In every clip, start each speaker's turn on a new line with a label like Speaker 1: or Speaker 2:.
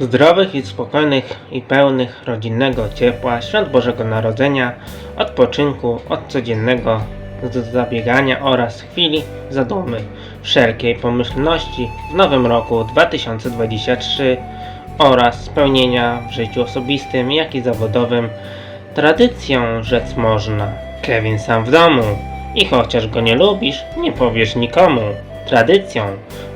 Speaker 1: Zdrowych i spokojnych i pełnych rodzinnego ciepła, świąt Bożego Narodzenia, odpoczynku od codziennego zabiegania oraz chwili zadumy, wszelkiej pomyślności w nowym roku 2023 oraz spełnienia w życiu osobistym, jak i zawodowym tradycją rzec można. Kevin sam w domu i chociaż go nie lubisz, nie powiesz nikomu. Tradycją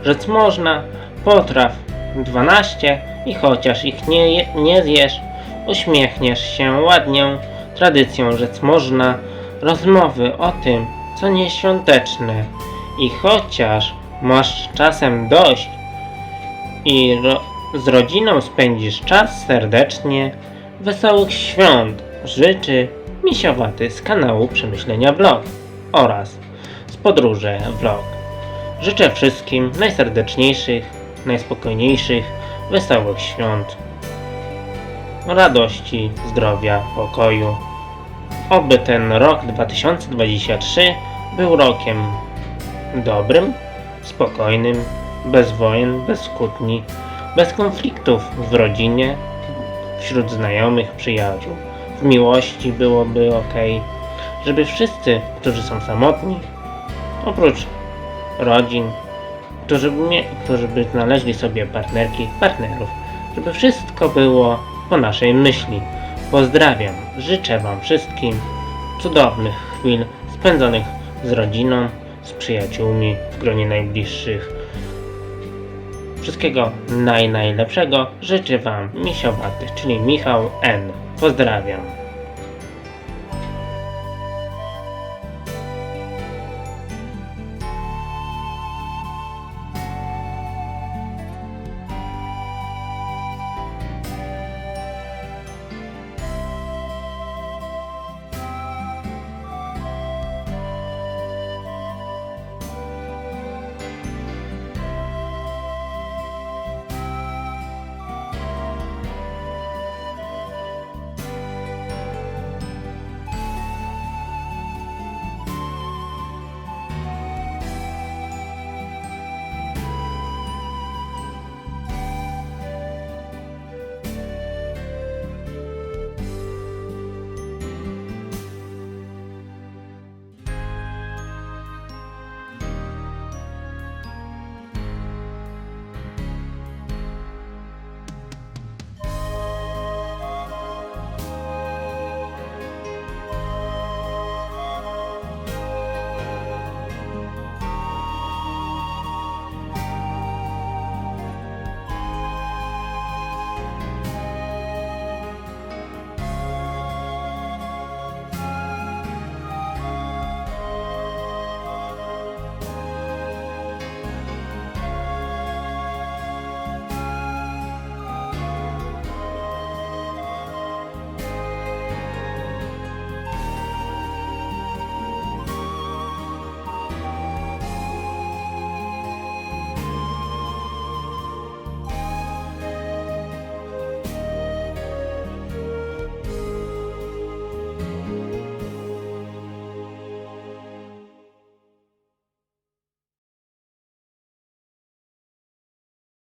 Speaker 1: rzec można potraw 12 i chociaż ich nie, nie zjesz, uśmiechniesz się ładnie. Tradycją rzec można rozmowy o tym, co nieświąteczne. I chociaż masz czasem dość i ro- z rodziną spędzisz czas serdecznie, wesołych świąt życzy Misiowaty z kanału Przemyślenia Vlog oraz z podróży Vlog. Życzę wszystkim najserdeczniejszych, najspokojniejszych, wesołych świąt, radości, zdrowia, pokoju. Oby ten rok 2023 był rokiem dobrym, spokojnym, bez wojen, bez kłótni, bez konfliktów w rodzinie, wśród znajomych, przyjaciół. W miłości byłoby ok, żeby wszyscy, którzy są samotni, oprócz rodzin, którzy by, mie- którzy by znaleźli sobie partnerki, partnerów, żeby wszystko było po naszej myśli. Pozdrawiam, życzę Wam wszystkim cudownych chwil spędzonych z rodziną, z przyjaciółmi, w gronie najbliższych. Wszystkiego naj najlepszego życzę Wam Misiowaty, czyli Michał N. Pozdrawiam.